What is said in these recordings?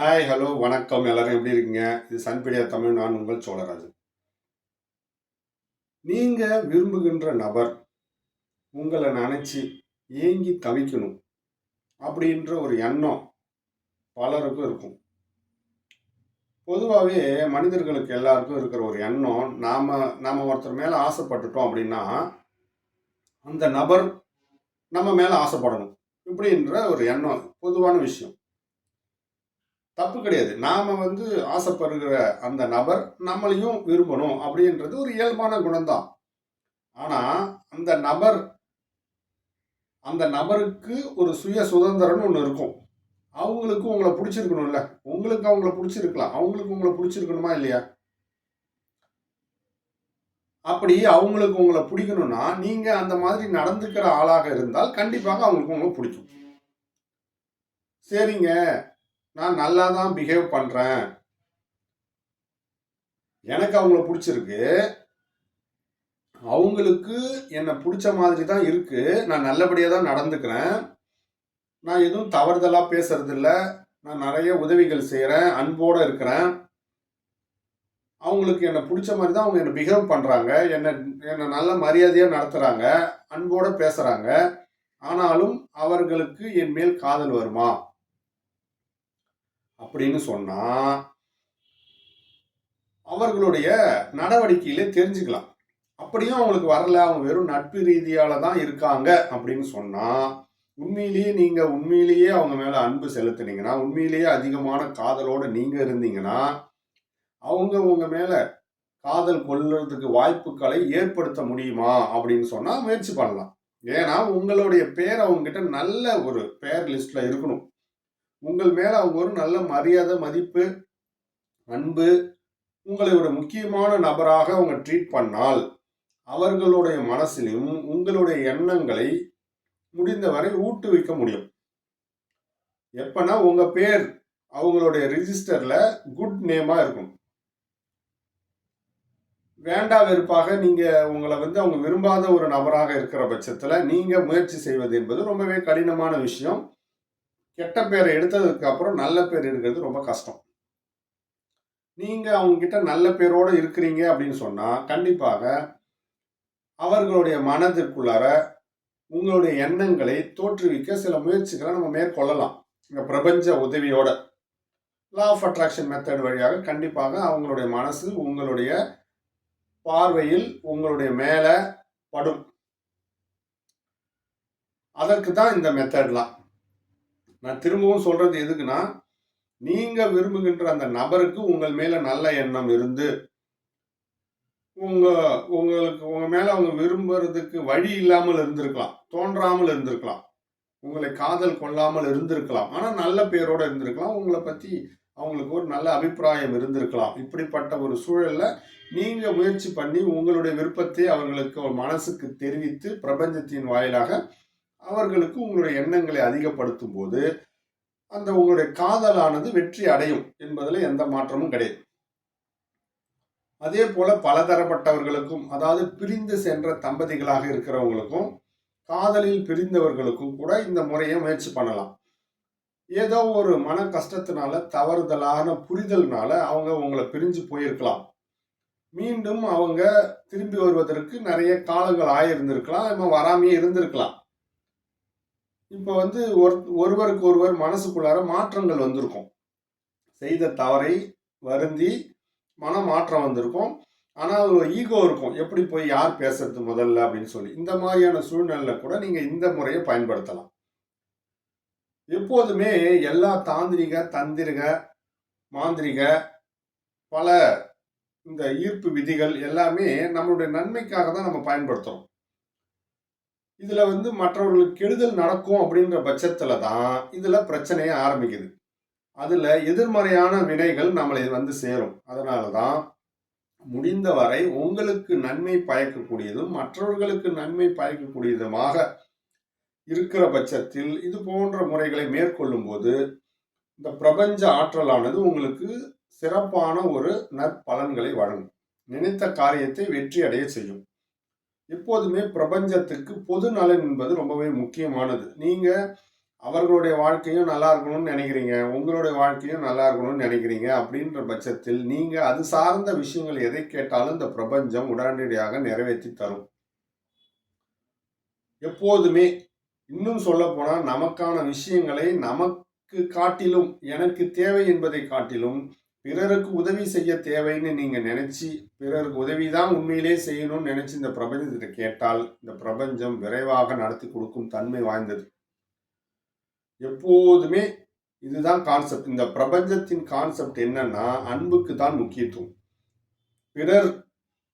Hi hello வணக்கம். எல்லாரும் எப்படி இருக்கீங்க? இது சன்பீடியா தமிழ் நான் உங்கள் சோழராஜன். நீங்க விரும்புகின்ற நபர் உங்களை நினைச்சு ஏங்கி தவிக்கணும் அப்படின்ற ஒரு எண்ணம் பலருக்கும் இருக்கும். பொதுவாகவே மனிதர்களுக்கு எல்லாருக்கும் இருக்கிற ஒரு எண்ணம் நாம் நாம் ஒருத்தர் மேலே ஆசைப்பட்டுட்டோம் அப்படின்னா அந்த நபர் நம்ம மேலே ஆசைப்படணும். இப்படின்ற ஒரு எண்ணம் பொதுவான விஷயம். தப்பு கிடையாது. நாம் வந்து ஆசைப்படுகிற அந்த நபர் நம்மளையும் விரும்பணும் அப்படின்றது ஒரு இயல்பான குணம்தான். ஆனால் அந்த நபர் அந்த நபருக்கு ஒரு சுய சுதந்திரம்னு ஒன்று இருக்கும். அவங்களுக்கும் உங்களை பிடிச்சிருக்கணும்ல. உங்களுக்கு அவங்கள பிடிச்சிருக்கலாம். அவங்களுக்கு உங்களை பிடிச்சிருக்கணுமா இல்லையா? அப்படி அவங்களுக்கு உங்களை பிடிக்கணும்னா நீங்கள் அந்த மாதிரி நடந்துக்கிற ஆளாக இருந்தால் கண்டிப்பாக அவங்களுக்கு உங்களை பிடிக்கும். சரிங்க. நான் நல்லா தான் பிஹேவ் பண்றேன். எனக்கு அவங்கள பிடிச்சிருக்கு. அவங்களுக்கு என்னை பிடிச்ச மாதிரி தான் இருக்கு. நான் நல்லபடியாக தான் நடந்துக்கிறேன். நான் எதுவும் தவறுதலாக பேசுறதில்ல. நான் நிறைய உதவிகள் செய்கிறேன் அன்போடு இருக்கிறேன். அவங்களுக்கு என்னை பிடிச்ச மாதிரி தான் அவங்க என்னை பிஹேவ் பண்ணுறாங்க என்னை என்னை நல்ல மரியாதையாக நடத்துகிறாங்க அன்போடு பேசுகிறாங்க ஆனாலும் அவர்களுக்கு என் மேல் காதல் வருமா? அப்படின்னு சொன்னா அவர்களுடைய நடவடிக்கையிலே தெரிஞ்சுக்கலாம். அப்படியும் அவங்களுக்கு வரல. அவங்க வெறும் நட்பு ரீதியால தான் இருக்காங்க அப்படின்னு சொன்னா உண்மையிலேயே நீங்க உண்மையிலேயே அவங்க மேல அன்பு செலுத்தினீங்கன்னா உண்மையிலேயே அதிகமான காதலோட நீங்க இருந்தீங்கன்னா அவங்க உங்க மேல காதல் கொள்ளுறதுக்கு வாய்ப்புகளை ஏற்படுத்த முடியுமா அப்படின்னு சொன்னா முயற்சி பண்ணலாம். ஏன்னா உங்களுடைய பேர் அவங்க கிட்ட நல்ல ஒரு பேர் லிஸ்ட்ல இருக்கணும். உங்கள் மேல அவங்க ஒரு நல்ல மரியாதை மதிப்பு அன்பு உங்களை ஒரு முக்கியமான நபராக அவங்க ட்ரீட் பண்ணால் அவர்களுடைய மனசிலும் உங்களுடைய எண்ணங்களை முடிந்தவரை ஊட்டுவிக்க முடியும். எப்பனா உங்க பேர் அவங்களுடைய ரிஜிஸ்டர்ல குட் நேமா இருக்கும். வேண்டா வெறுப்பாக நீங்க உங்களை வந்து அவங்க விரும்பாத ஒரு நபராக இருக்கிற பட்சத்துல நீங்க முயற்சி செய்வது என்பது ரொம்பவே கடினமான விஷயம். கெட்ட பேரை எடுத்ததுக்கு அப்புறம் நல்ல பேர் எடுக்கிறது ரொம்ப கஷ்டம். நீங்க அவங்க கிட்ட நல்ல பேரோட இருக்கிறீங்க அப்படின்னு சொன்னா கண்டிப்பாக அவர்களுடைய மனதிற்குள்ளார உங்களுடைய எண்ணங்களை தோற்றுவிக்க சில முயற்சிகளை நம்ம மேற்கொள்ளலாம். இந்த பிரபஞ்ச உதவியோட. லா ஆஃப் அட்ராக்ஷன் மெத்தட் வழியாக கண்டிப்பாக அவங்களுடைய மனசு உங்களுடைய பார்வையில் உங்களுடைய மேலே படும். அதற்கு தான் இந்த மெத்தட்லாம் நான் திரும்பவும் சொல்றது எதுக்குன்னா நீங்க விரும்புகின்ற அந்த நபருக்கு உங்கள் மேல நல்ல எண்ணம் இருந்து உங்க உங்களுக்கு உங்க மேல அவங்க விரும்புறதுக்கு வழி இல்லாமல் இருந்திருக்கலாம் தோன்றாமல் இருந்திருக்கலாம் உங்களை காதல் கொள்ளாமல் இருந்திருக்கலாம் ஆனா நல்ல பேரோட இருந்திருக்கலாம் உங்களை பத்தி அவங்களுக்கு ஒரு நல்ல அபிப்பிராயம் இருந்திருக்கலாம். இப்படிப்பட்ட ஒரு சூழல்ல நீங்க முயற்சி பண்ணி உங்களுடைய விருப்பத்தை அவர்களுக்கு ஒரு மனசுக்கு தெரிவித்து பிரபஞ்சத்தின் வாயிலாக அவர்களுக்கு உங்களுடைய எண்ணங்களை அதிகப்படுத்தும் போது அந்த உங்களுடைய காதலானது வெற்றி அடையும் என்பதில் எந்த மாற்றமும் கிடையாது. அதே போல பலதரப்பட்டவர்களுக்கும் அதாவது பிரிந்து சென்ற தம்பதிகளாக இருக்கிறவங்களுக்கும் காதலில் பிரிந்தவர்களுக்கும் கூட இந்த முறையை முயற்சி பண்ணலாம். ஏதோ ஒரு மன கஷ்டத்தினால தவறுதலான புரிதல்னால அவங்க உங்களை பிரிஞ்சு போயிருக்கலாம். மீண்டும் அவங்க திரும்பி வருவதற்கு நிறைய காலங்கள் ஆயிருந்திருக்கலாம் நம்ம வராமையே இருந்திருக்கலாம். இப்போ வந்து ஒரு ஒருவருக்கு ஒருவர் மனசுக்குள்ளார மாற்றங்கள் வந்திருக்கும். செய்த தவறை வருந்தி மன மாற்றம் வந்திருக்கும். ஆனால் ஒரு ஈகோ இருக்கும். எப்படி போய் யார் பேசுறது முதல்ல அப்படின்னு சொல்லி. இந்த மாதிரியான சூழ்நிலையில் கூட நீங்கள் இந்த முறையை பயன்படுத்தலாம். எப்போதுமே எல்லா தாந்திரிக தந்திரிக மாந்திரிக பல இந்த ஈர்ப்பு விதிகள் எல்லாமே நம்மளுடைய நன்மைக்காக தான் நம்ம பயன்படுத்துகிறோம் இதில் வந்து மற்றவர்களுக்கு கெடுதல் நடக்கும் அப்படின்ற பட்சத்தில் தான் இதில் பிரச்சனையே ஆரம்பிக்குது. அதில் எதிர்மறையான வினைகள் நம்மளை வந்து சேரும். அதனாலதான் முடிந்தவரை உங்களுக்கு நன்மை பயக்கக்கூடியதும் மற்றவர்களுக்கு நன்மை பயக்கக்கூடியதுமாக இருக்கிற பட்சத்தில் இது போன்ற முறைகளை மேற்கொள்ளும் போது இந்த பிரபஞ்ச ஆற்றலானது உங்களுக்கு சிறப்பான ஒரு நற்பலன்களை வழங்கும். நினைத்த காரியத்தை வெற்றி அடைய செய்யும். எப்போதுமே பிரபஞ்சத்துக்கு பொது நலன் என்பது ரொம்பவே முக்கியமானது. நீங்க அவர்களுடைய வாழ்க்கையும் நல்லா இருக்கணும்னு நினைக்கிறீங்க உங்களுடைய வாழ்க்கையும் நல்லா இருக்கணும்னு நினைக்கிறீங்க அப்படின்ற பட்சத்தில் நீங்க அது சார்ந்த விஷயங்கள் எதை கேட்டாலும் இந்த பிரபஞ்சம் உடனடியாக நிறைவேற்றி தரும். எப்போதுமே இன்னும் சொல்ல போனால் நமக்கான விஷயங்களை நமக்கு காட்டிலும் எனக்கு தேவை என்பதை காட்டிலும் பிறருக்கு உதவி செய்ய தேவைன்னு நீங்கள் நினச்சி பிறருக்கு உதவி தான் உண்மையிலே செய்யணும்னு நினச்சி இந்த பிரபஞ்சத்திட்ட கேட்டால் இந்த பிரபஞ்சம் விரைவாக நடத்தி கொடுக்கும் தன்மை வாய்ந்தது. எப்போதுமே இதுதான் கான்செப்ட் இந்த பிரபஞ்சத்தின் கான்செப்ட் என்னன்னா அன்புக்கு தான் முக்கியத்துவம். பிறர்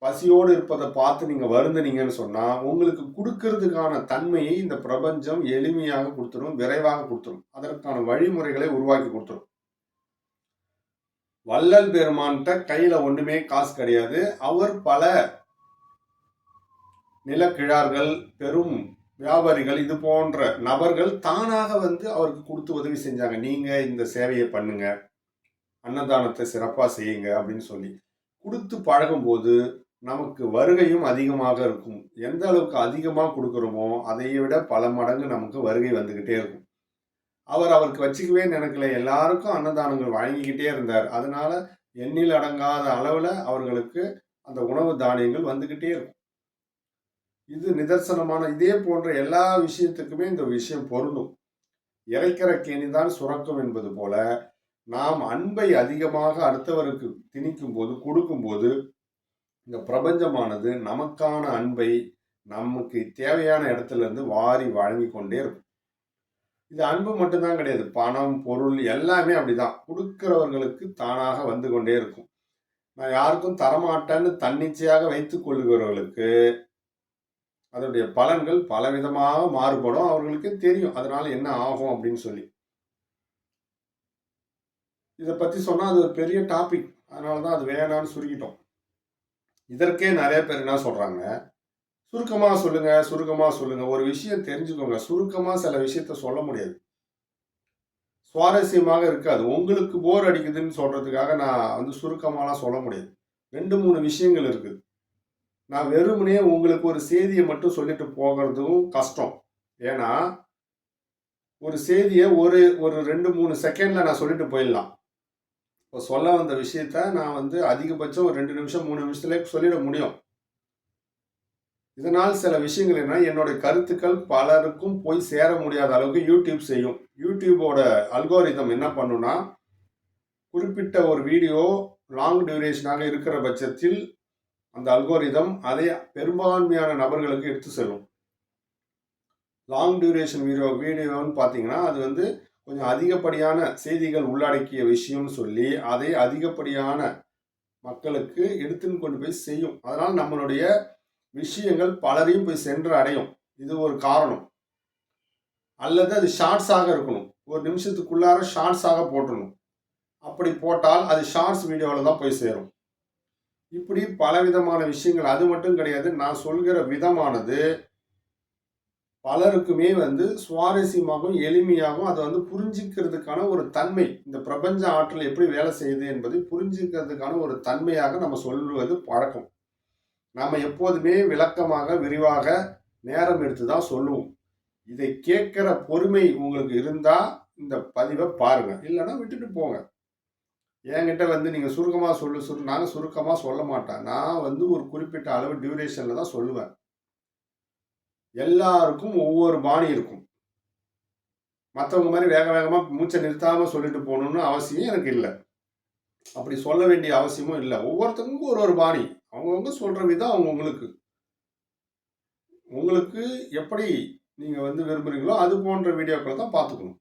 பசியோடு இருப்பதை பார்த்து நீங்கள் வருந்துனீங்கன்னு சொன்னால் உங்களுக்கு கொடுக்கறதுக்கான தன்மையை இந்த பிரபஞ்சம் எளிமையாக கொடுத்துரும் விரைவாக கொடுத்துரும். அதற்கான வழிமுறைகளை உருவாக்கி கொடுத்துரும். வள்ளல் பெருமான்கிட்ட கையில ஒண்ணுமே காசு கிடையாது. அவர் பல நிலக்கிழார்கள் பெரும் வியாபாரிகள் இது போன்ற நபர்கள் தானாக வந்து அவருக்கு கொடுத்து உதவி செஞ்சாங்க. நீங்க இந்த சேவையை பண்ணுங்க அன்னதானத்தை சிறப்பாக செய்யுங்க அப்படின்னு சொல்லி. கொடுத்து பழகும்போது நமக்கு வருகையும் அதிகமாக இருக்கும். எந்த அளவுக்கு அதிகமாக கொடுக்குறோமோ அதை விட பல மடங்கு நமக்கு வருகை வந்துக்கிட்டே இருக்கும். அவர் அவருக்கு வச்சுக்கவே நினைக்கல. எல்லாருக்கும் அன்னதானங்கள் வழங்கிக்கிட்டே இருந்தார். அதனால எண்ணில் அடங்காத அளவில் அவர்களுக்கு அந்த உணவு தானியங்கள் வந்துக்கிட்டே இருக்கும். இது நிதர்சனமான இதே போன்ற எல்லா விஷயத்துக்குமே இந்த விஷயம் பொருந்தும். இறைக்கிற கேணிதான் சுரக்கும் என்பது போல நாம் அன்பை அதிகமாக அடுத்தவருக்கு திணிக்கும் போது கொடுக்கும்போது இந்த பிரபஞ்சமானது நமக்கான அன்பை நமக்கு தேவையான இடத்துல இருந்து வாரி வழங்கி கொண்டே இருக்கும். இது அன்பு மட்டும்தான் கிடையாது. பணம் பொருள் எல்லாமே அப்படிதான். கொடுக்கிறவர்களுக்கு தானாக வந்து கொண்டே இருக்கும். நான் யாருக்கும் தரமாட்டேன்னு தன்னிச்சையாக வைத்துக் கொள்ளுகிறவர்களுக்கு அதனுடைய பலன்கள் பலவிதமாக மாறுபடும். அவர்களுக்கு தெரியும். அதனால என்ன ஆகும் அப்படின்னு சொல்லி. இதை பத்தி சொன்னா அது ஒரு பெரிய டாபிக் அதனாலதான் அது வேணான்னு சுருக்கிட்டோம். இதற்கே நிறைய பேர் என்ன சொல்றாங்க? சுருக்கமாக சொல்லுங்க சுருக்கமாக சொல்லுங்க. ஒரு விஷயம் தெரிஞ்சுக்கோங்க. சுருக்கமாக சில விஷயத்த சொல்ல முடியாது. சுவாரஸ்யமாக இருக்காது. உங்களுக்கு போர் அடிக்குதுன்னு சொல்றதுக்காக நான் வந்து சுருக்கமாலாம் சொல்ல முடியாது. ரெண்டு மூணு விஷயங்கள் இருக்குது நான் வெறுமனே உங்களுக்கு ஒரு செய்தியை மட்டும் சொல்லிட்டு போகிறதும் கஷ்டம். ஏன்னா ஒரு செய்தியை ஒரு ஒரு ரெண்டு மூணு செகண்டில் நான் சொல்லிட்டு போயிடலாம். இப்போ சொல்ல வந்த விஷயத்த நான் வந்து அதிகபட்சம் ஒரு ரெண்டு நிமிஷம் மூணு நிமிஷத்துல சொல்லிட முடியும். இதனால் சில விஷயங்கள் என்ன என்னுடைய கருத்துக்கள் பலருக்கும் போய் சேர முடியாத அளவுக்கு யூடியூப் செய்யும். யூடியூபோட அல்கோரிதம் என்ன பண்ணுன்னா குறிப்பிட்ட ஒரு வீடியோ லாங் டியூரேஷனாக இருக்கிற பட்சத்தில் அந்த அல்கோரிதம் அதை பெரும்பான்மையான நபர்களுக்கு எடுத்து செல்லும். லாங் டியூரேஷன் வீடியோ வீடியோன்னு பார்த்தீங்கன்னா அது வந்து கொஞ்சம் அதிகப்படியான செய்திகள் உள்ளடக்கிய விஷயம்னு சொல்லி அதை அதிகப்படியான மக்களுக்கு எடுத்துன்னு கொண்டு போய் செய்யும். அதனால் நம்மளுடைய விஷயங்கள் பலரையும் போய் சென்று அடையும். இது ஒரு காரணம். அல்லது அது ஷார்ட்ஸாக இருக்கணும். ஒரு நிமிஷத்துக்குள்ளார ஷார்ட்ஸாக போட்டணும். அப்படி போட்டால் அது ஷார்ட்ஸ் வீடியோவில் தான் போய் சேரும். இப்படி பலவிதமான விஷயங்கள் அது மட்டும் கிடையாது நான் சொல்கிற விதமானது பலருக்குமே வந்து சுவாரஸ்யமாகவும் எளிமையாகவும் அதை வந்து புரிஞ்சிக்கிறதுக்கான ஒரு தன்மை இந்த பிரபஞ்ச ஆற்றல் எப்படி வேலை செய்யுது என்பதை புரிஞ்சிக்கிறதுக்கான ஒரு தன்மையாக நம்ம சொல்வது பழக்கம். நாம் எப்போதுமே விளக்கமாக விரிவாக நேரம் எடுத்து தான் சொல்லுவோம். இதை கேட்குற பொறுமை உங்களுக்கு இருந்தால் இந்த பதிவை பாருங்க. இல்லைன்னா விட்டுட்டு போங்க. என்கிட்ட வந்து நீங்கள் சுருக்கமாக சொல்லு சுரு நாங்கள் சுருக்கமாக சொல்ல மாட்டேன் நான் வந்து ஒரு குறிப்பிட்ட அளவு டியூரேஷனில் தான் சொல்லுவேன். எல்லாருக்கும் ஒவ்வொரு பாணி இருக்கும். மற்றவங்க மாதிரி வேக வேகமாக மூச்சை நிறுத்தாமல் சொல்லிட்டு போகணுன்னு அவசியம் எனக்கு இல்லை. அப்படி சொல்ல வேண்டிய அவசியமும் இல்லை. ஒவ்வொருத்தருக்கும் ஒரு ஒரு பாணி. அவங்கவுங்க சொல்கிற விதம் அவங்கவுங்களுக்கு உங்களுக்கு. எப்படி நீங்கள் வந்து விரும்புகிறீங்களோ அது போன்ற வீடியோக்களை தான் பார்த்துக்கணும்.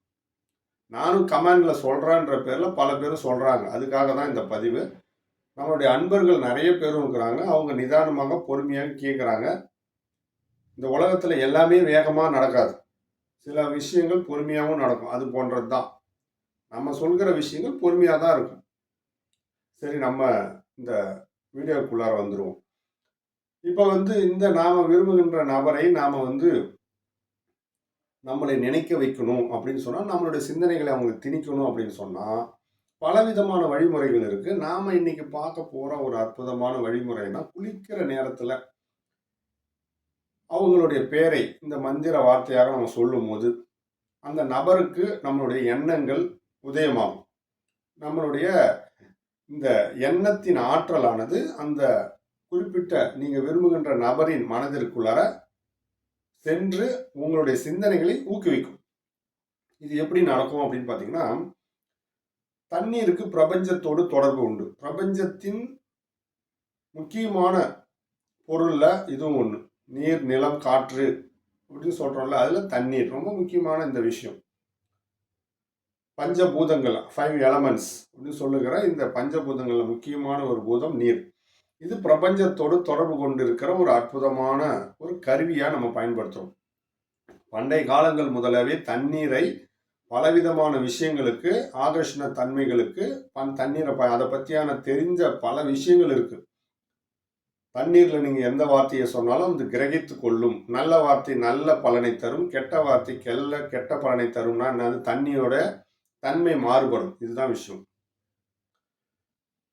நானும் கமெண்டில் சொல்கிறேன்ற பேரில் பல பேரும் சொல்கிறாங்க அதுக்காக தான் இந்த பதிவு. நம்மளுடைய அன்பர்கள் நிறைய பேரும் இருக்கிறாங்க. அவங்க நிதானமாக பொறுமையாக கேட்குறாங்க இந்த உலகத்தில் எல்லாமே வேகமாக நடக்காது. சில விஷயங்கள் பொறுமையாகவும் நடக்கும். அது போன்றது தான். நம்ம சொல்கிற விஷயங்கள் பொறுமையாக தான் இருக்கும். சரி நம்ம இந்த வீடியோக்குள்ளார வந்துடுவோம் இப்போ வந்து இந்த நாம் விரும்புகின்ற நபரை நாம் வந்து நம்மளை நினைக்க வைக்கணும் அப்படின்னு சொன்னால் நம்மளுடைய சிந்தனைகளை அவங்களுக்கு திணிக்கணும் அப்படின்னு சொன்னால் பலவிதமான வழிமுறைகள் இருக்குது நாம் இன்னைக்கு பார்க்க போகிற ஒரு அற்புதமான வழிமுறைனா குளிக்கிற நேரத்தில் அவங்களுடைய பேரை இந்த மந்திர வார்த்தையாக நம்ம சொல்லும்போது அந்த நபருக்கு நம்மளுடைய எண்ணங்கள் உதயமாகும். நம்மளுடைய இந்த எண்ணத்தின் ஆற்றலானது அந்த குறிப்பிட்ட நீங்கள் விரும்புகின்ற நபரின் மனதிற்குள்ளார சென்று உங்களுடைய சிந்தனைகளை ஊக்குவிக்கும். இது எப்படி நடக்கும் அப்படின்னு பார்த்தீங்கன்னா தண்ணீருக்கு பிரபஞ்சத்தோடு தொடர்பு உண்டு. பிரபஞ்சத்தின் முக்கியமான பொருளில் இதுவும் ஒன்று நீர் நிலம் காற்று அப்படின்னு சொல்கிறோம்ல அதில் தண்ணீர் ரொம்ப முக்கியமான இந்த விஷயம். பஞ்சபூதங்கள் ஃபைவ் எலமெண்ட்ஸ் அப்படின்னு சொல்லுகிற இந்த பஞ்சபூதங்களில் முக்கியமான ஒரு பூதம் நீர். இது பிரபஞ்சத்தோடு தொடர்பு கொண்டிருக்கிற ஒரு அற்புதமான ஒரு கருவியாக நம்ம பயன்படுத்துகிறோம் பண்டைய காலங்கள் முதலவே தண்ணீரை பலவிதமான விஷயங்களுக்கு ஆகர்ஷண தன்மைகளுக்கு பன் தண்ணீரை ப அதை பற்றியான தெரிஞ்ச பல விஷயங்கள் இருக்குது தண்ணீரில் நீங்கள் எந்த வார்த்தையை சொன்னாலும் அது கிரகித்து கொள்ளும். நல்ல வார்த்தை நல்ல பலனை தரும் கெட்ட வார்த்தை கெல்ல கெட்ட பலனை தரும்னா அது தண்ணியோட தன்மை மாறுபடும். இதுதான் விஷயம்.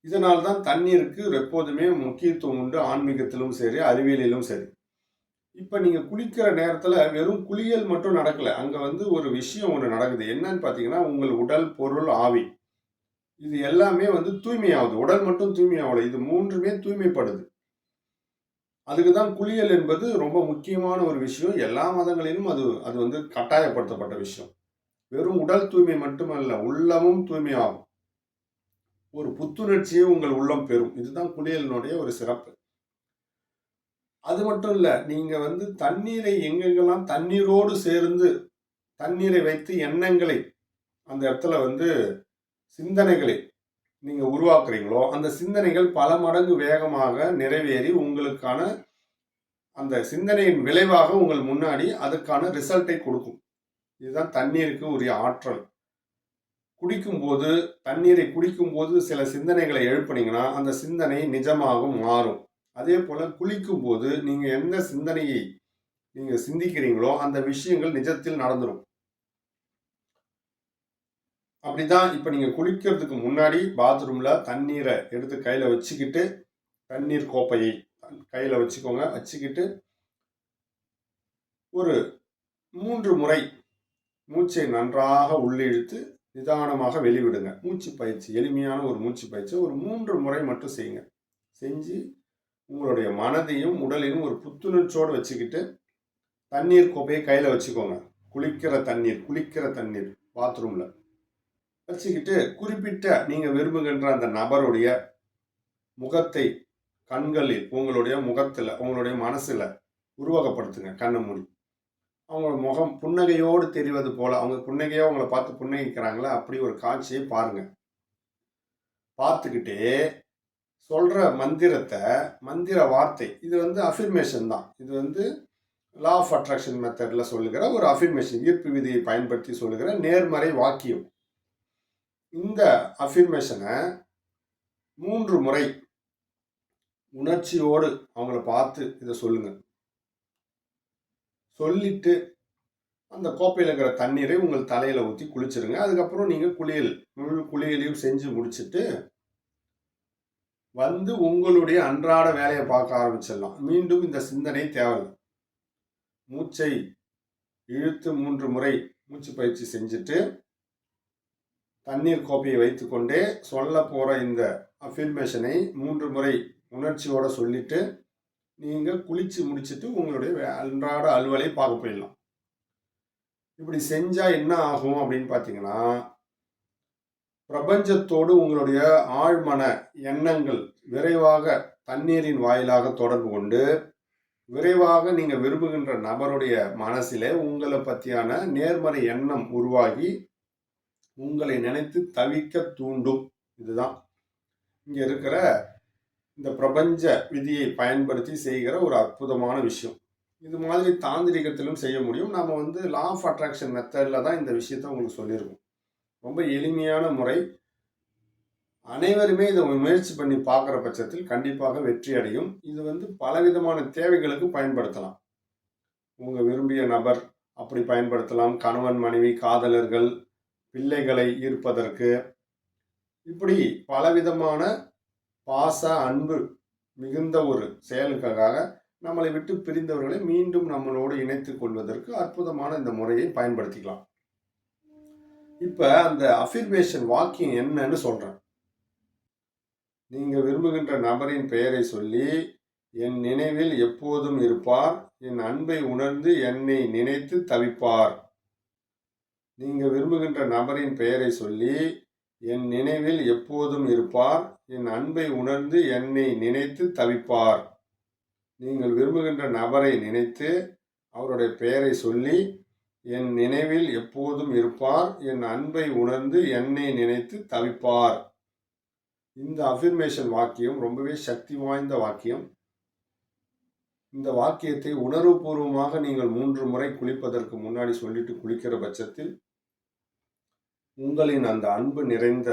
இதனால் தான் தண்ணீருக்கு எப்போதுமே முக்கியத்துவம் உண்டு. ஆன்மீகத்திலும் சரி அறிவியலிலும் சரி. இப்போ நீங்கள் குளிக்கிற நேரத்தில் வெறும் குளியல் மட்டும் நடக்கலை. அங்கே வந்து ஒரு விஷயம் ஒன்று நடக்குது. என்னன்னு பார்த்தீங்கன்னா உங்கள் உடல் பொருள் ஆவி. இது எல்லாமே வந்து தூய்மையாகுது. உடல் மட்டும் தூய்மையாகல. இது மூன்றுமே தூய்மைப்படுது. அதுக்கு தான் குளியல் என்பது ரொம்ப முக்கியமான ஒரு விஷயம். எல்லா மதங்களிலும் அது அது வந்து கட்டாயப்படுத்தப்பட்ட விஷயம். வெறும் உடல் தூய்மை மட்டுமல்ல உள்ளமும் தூய்மையாகும். ஒரு புத்துணர்ச்சியை உங்கள் உள்ளம் பெறும். இதுதான் குளியலினுடைய ஒரு சிறப்பு. அது மட்டும் இல்லை நீங்கள் வந்து தண்ணீரை எங்கெங்கெல்லாம் தண்ணீரோடு சேர்ந்து தண்ணீரை வைத்து எண்ணங்களை அந்த இடத்துல வந்து சிந்தனைகளை நீங்கள் உருவாக்குறீங்களோ அந்த சிந்தனைகள் பல மடங்கு வேகமாக நிறைவேறி உங்களுக்கான அந்த சிந்தனையின் விளைவாக உங்கள் முன்னாடி அதுக்கான ரிசல்ட்டை கொடுக்கும். இதுதான் தண்ணீருக்கு உரிய ஆற்றல். குடிக்கும்போது தண்ணீரை குடிக்கும்போது சில சிந்தனைகளை எழுப்புனீங்கன்னா அந்த சிந்தனை நிஜமாகவும் மாறும். அதே போல் குளிக்கும் போது நீங்கள் எந்த சிந்தனையை நீங்கள் சிந்திக்கிறீங்களோ அந்த விஷயங்கள் நிஜத்தில் நடந்துடும் அப்படிதான் இப்போ நீங்கள் குளிக்கிறதுக்கு முன்னாடி பாத்ரூமில் தண்ணீரை எடுத்து கையில் வச்சுக்கிட்டு தண்ணீர் கோப்பையை கையில் வச்சுக்கோங்க. வச்சுக்கிட்டு ஒரு மூன்று முறை மூச்சை நன்றாக உள்ளிழுத்து நிதானமாக வெளிவிடுங்க. மூச்சு பயிற்சி எளிமையான ஒரு மூச்சு பயிற்சி. ஒரு மூன்று முறை மட்டும் செய்யுங்க. செஞ்சு உங்களுடைய மனதையும் உடலையும் ஒரு புத்துணர்ச்சியோடு வச்சுக்கிட்டு தண்ணீர் கோப்பையை கையில் வச்சுக்கோங்க. குளிக்கிற தண்ணீர் குளிக்கிற தண்ணீர் பாத்ரூமில் வச்சுக்கிட்டு குறிப்பிட்ட நீங்கள் விரும்புகின்ற அந்த நபருடைய முகத்தை கண்களில் உங்களுடைய முகத்தில் உங்களுடைய மனசில் உருவகப்படுத்துங்க. கண்ணை மூடி. அவங்க முகம் புன்னகையோடு தெரிவது போல அவங்க புன்னகையோ அவங்கள பார்த்து புன்னகிக்கிறாங்களா? அப்படி ஒரு காட்சியை பாருங்க. பார்த்துக்கிட்டே சொல்கிற மந்திரத்தை மந்திர வார்த்தை இது வந்து அஃபிர்மேஷன் தான். இது வந்து லா ஆஃப் அட்ராக்ஷன் மெத்தடில் சொல்லுகிற ஒரு அஃபிர்மேஷன் ஈர்ப்பு விதியை பயன்படுத்தி சொல்லுகிற நேர்மறை வாக்கியம். இந்த அஃபிர்மேஷனை மூன்று முறை உணர்ச்சியோடு அவங்கள பார்த்து இதை சொல்லுங்கள் சொல்லிட்டு அந்த கோப்பையில் இருக்கிற தண்ணீரை உங்கள் தலையில் ஊற்றி குளிச்சிருங்க. அதுக்கப்புறம் நீங்கள் குளியல் முழு குளியலையும் செஞ்சு முடிச்சுட்டு வந்து உங்களுடைய அன்றாட வேலையை பார்க்க ஆரம்பிச்சிடலாம். மீண்டும் இந்த சிந்தனை தேவை மூச்சை இழுத்து மூன்று முறை மூச்சு பயிற்சி செஞ்சுட்டு தண்ணீர் கோப்பையை வைத்துக்கொண்டே சொல்ல போகிற இந்த அஃபிர்மேஷனை மூன்று முறை உணர்ச்சியோடு சொல்லிட்டு நீங்கள் குளித்து முடிச்சுட்டு உங்களுடைய அன்றாட அலுவலை பார்க்க போயிடலாம். இப்படி செஞ்சால் என்ன ஆகும் அப்படின்னு பார்த்தீங்கன்னா பிரபஞ்சத்தோடு உங்களுடைய ஆழ்மன எண்ணங்கள் விரைவாக தண்ணீரின் வாயிலாக தொடர்பு கொண்டு விரைவாக நீங்கள் விரும்புகின்ற நபருடைய மனசிலே உங்களை பற்றியான நேர்மறை எண்ணம் உருவாகி உங்களை நினைத்து தவிக்க தூண்டும். இதுதான். இங்கே இருக்கிற இந்த பிரபஞ்ச விதியை பயன்படுத்தி செய்கிற ஒரு அற்புதமான விஷயம். இது மாதிரி தாந்திரிகத்திலும் செய்ய முடியும். நம்ம வந்து லா ஆஃப் அட்ராக்ஷன் மெத்தடில் தான் இந்த விஷயத்த உங்களுக்கு சொல்லியிருக்கோம் ரொம்ப எளிமையான முறை. அனைவருமே இதை முயற்சி பண்ணி பார்க்குற பட்சத்தில் கண்டிப்பாக வெற்றி அடையும். இது வந்து பலவிதமான தேவைகளுக்கு பயன்படுத்தலாம். உங்கள் விரும்பிய நபர் அப்படி பயன்படுத்தலாம். கணவன் மனைவி காதலர்கள் பிள்ளைகளை ஈர்ப்பதற்கு. இப்படி பலவிதமான பாச அன்பு மிகுந்த ஒரு செயலுக்காக நம்மளை விட்டு பிரிந்தவர்களை மீண்டும் நம்மளோடு இணைத்து கொள்வதற்கு அற்புதமான இந்த முறையை பயன்படுத்திக்கலாம். இப்போ அந்த அஃபிர்மேஷன் வாக்கியம் என்னன்னு சொல்கிறேன் நீங்கள் விரும்புகின்ற நபரின் பெயரை சொல்லி என் நினைவில் எப்போதும் இருப்பார் என் அன்பை உணர்ந்து என்னை நினைத்து தவிப்பார். நீங்கள் விரும்புகின்ற நபரின் பெயரை சொல்லி என் நினைவில் எப்போதும் இருப்பார் என் அன்பை உணர்ந்து என்னை நினைத்து தவிப்பார். நீங்கள் விரும்புகின்ற நபரை நினைத்து அவருடைய பெயரை சொல்லி என் நினைவில் எப்போதும் இருப்பார். என் அன்பை உணர்ந்து என்னை நினைத்து தவிப்பார். இந்த அஃபிர்மேஷன் வாக்கியம் ரொம்பவே சக்தி வாய்ந்த வாக்கியம். இந்த வாக்கியத்தை உணர்வுபூர்வமாக நீங்கள் மூன்று முறை குளிப்பதற்கு முன்னாடி சொல்லிட்டு குளிக்கிற பட்சத்தில் உங்களின் அந்த அன்பு நிறைந்த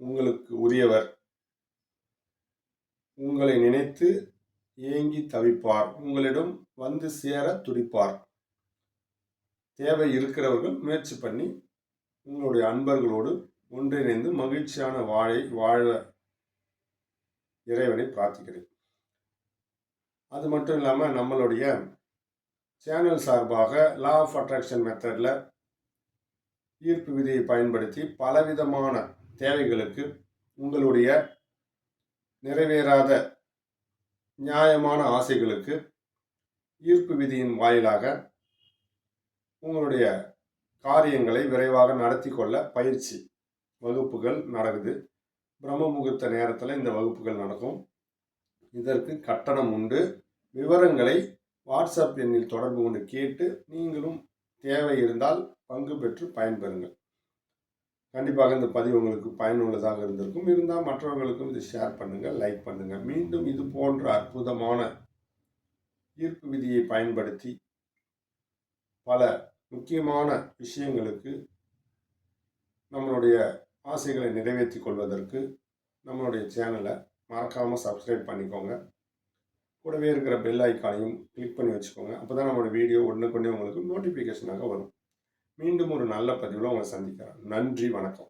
உங்களுக்கு உரியவர். உங்களை நினைத்து ஏங்கி தவிப்பார். உங்களிடம் வந்து சேர துடிப்பார். தேவை இருக்கிறவர்கள் முயற்சி பண்ணி உங்களுடைய அன்பர்களோடு ஒன்றிணைந்து மகிழ்ச்சியான வாழை வாழ இறைவனை பிரார்த்திக்கிறேன். அது மட்டும் இல்லாமல் நம்மளுடைய சேனல் சார்பாக லா ஆஃப் அட்ராக்ஷன் மெத்தடில் ஈர்ப்பு விதியை பயன்படுத்தி பலவிதமான தேவைகளுக்கு உங்களுடைய நிறைவேறாத நியாயமான ஆசைகளுக்கு ஈர்ப்பு விதியின் வாயிலாக உங்களுடைய காரியங்களை விரைவாக நடத்தி கொள்ள பயிற்சி வகுப்புகள் நடக்குது. பிரம்ம முகூர்த்த நேரத்தில் இந்த வகுப்புகள் நடக்கும். இதற்கு கட்டணம் உண்டு. விவரங்களை வாட்ஸ்அப் எண்ணில் தொடர்பு கொண்டு கேட்டு நீங்களும் தேவை இருந்தால் பங்கு பெற்று பயன்பெறுங்கள். கண்டிப்பாக இந்த பதிவு உங்களுக்கு பயனுள்ளதாக இருந்திருக்கும். இருந்தால் மற்றவர்களுக்கும் இதை ஷேர் பண்ணுங்கள் லைக் பண்ணுங்கள். மீண்டும் இது போன்ற அற்புதமான ஈர்ப்பு விதியை பயன்படுத்தி பல முக்கியமான விஷயங்களுக்கு நம்மளுடைய ஆசைகளை நிறைவேற்றி கொள்வதற்கு நம்மளுடைய சேனலை மறக்காமல் சப்ஸ்கிரைப் பண்ணிக்கோங்க. கூடவே இருக்கிற பெல் ஐக்கானையும் கிளிக் பண்ணி வச்சுக்கோங்க. அப்போ தான் நம்மளோட வீடியோ உடனுக்குடனே உங்களுக்கு நோட்டிஃபிகேஷனாக வரும். மீண்டும் ஒரு நல்ல பதிவில் உங்களை சந்திக்கிறேன். நன்றி வணக்கம்.